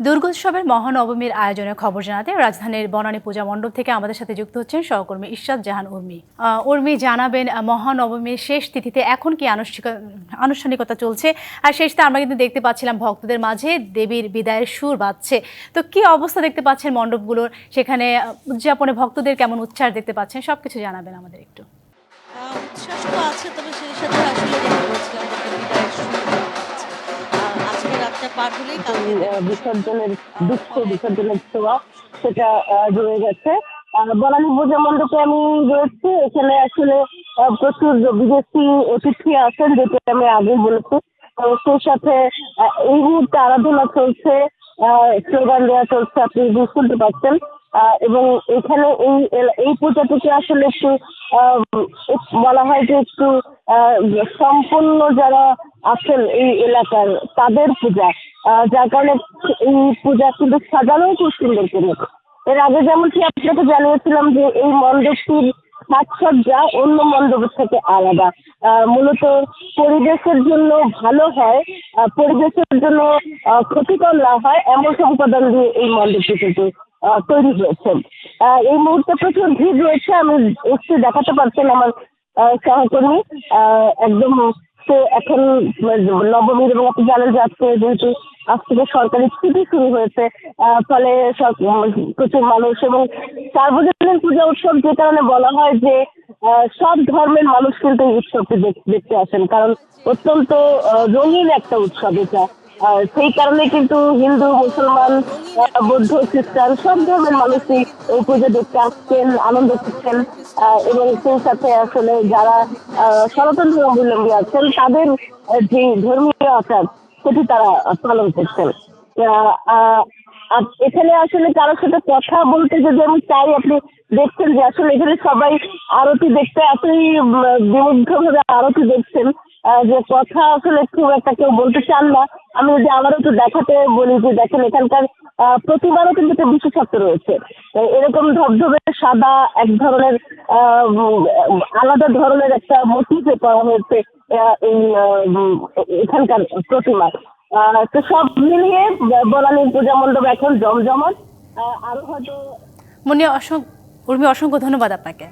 দুর্গোৎসবের মহানবমীর আয়োজনের খবর জানাতে রাজধানীর বনানী পূজা মণ্ডপ থেকে আমাদের সাথে যুক্ত হচ্ছেন সহকর্মী ইশরাত জাহান উর্মি। উর্মি, জানাবেন মহানবমীর শেষ তিথিতে এখন কি আনুষ্ঠানিক- আনুষ্ঠানিকতা চলছে? আর শেষতে আমরা কিন্তু দেখতে পাচ্ছিলাম ভক্তদের মাঝে দেবীর বিদায়ের সুর বাজছে। তো কি অবস্থা দেখতে পাচ্ছেন মণ্ডপগুলোর? সেখানে উদযাপনে ভক্তদের কেমন উচ্ছ্বাস দেখতে পাচ্ছেন? সবকিছু জানাবেন আমাদের একটু। আছে, তবে সেই সাথে বিসর্জনের, দুঃখ বিসর্জনের ছোঁয়া সেটা রয়ে গেছে। বনানী পূজা মণ্ডপে আমি রয়েছি। এখানে আসলে প্রচুর বিদেশি অতিথি আছেন যেটা আমি আগে বলেছি। সেই সাথে এই মুহূর্তে আরাধনা চলছে স্লোগান দেওয়া চলছে, আপনি শুনতে পাচ্ছেন। এবং এখানে এই এই পূজাটিকে আসলে একটু বলা হয় যে একটু সম্পূর্ণ যারা আছেন এই এলাকার, তাদের পূজা। যার কারণে এই পূজা কিন্তু সাজানোও খুব সুন্দর করে। এর আগে যেমনটি আপনাকে জানিয়েছিলাম যে এই মণ্ডপটির সাজসজ্জা অন্য মণ্ডপের থেকে আলাদা। মূলত পরিবেশের জন্য ভালো হয় পরিবেশের জন্য ক্ষতিকর না হয়, এমন সম্পাদন দিয়ে এই মণ্ডপটি কিন্তু তৈরি হয়েছে এই মুহূর্তে প্রচুর ভিড় রয়েছে, আমি একটু দেখাতে পারছেন আমার সহকর্মী। একদম তো এখন নবমীর এবং আপনি জানেন যে আজকে যেহেতু আজ থেকে সরকারি ছুটি শুরু হয়েছে। ফলে সব- প্রচুর মানুষ এবং সার্বজনীন পূজা উৎসব যে কারণে বলা হয় যে সব ধর্মের মানুষ কিন্তু এই উৎসবটি দেখ- দেখতে আসেন। কারণ অত্যন্ত রঙিন একটা উৎসব এটা। সেই কারণে কিন্তু হিন্দু, মুসলমান বৌদ্ধ, খ্রিস্টান সব ধর্মের মানুষই এই পুজো দেখতে আসছেন, আনন্দ করছেন। এবং সেই সাথে আসলে যারা সনাতন ধর্মাবলম্বী আছেন, তাদের যে ধর্মীয় আচার সেটি তারা পালন করছেন। এখানে আসলে কারোর সাথে কথা বলতে যদি আমি চাই, আপনি দেখছেন যে আসলে এখানে সবাই আরতি দেখতে এতই বিমুগ্ধ ভাবে আরতি দেখছেন। যে কথা আসলে খুব একটা কেউ বলতে চান না। আমি যদি আমারও একটু দেখাতে বলি যে দেখেন, এখানকার প্রতিমারও কিন্তু একটা বিশেষত্ব রয়েছে। এরকম ধবধবে সাদা এক ধরনের আলাদা ধরনের একটা মোটিভে করা হয়েছে এই এখানকার প্রতিমা। তো সব মিলিয়ে বনানীর পূজা মণ্ডপ এখন জমজমট। আরও হয়তো মনে অসংখ্য উর্মি, অসংখ্য ধন্যবাদ আপনাকে।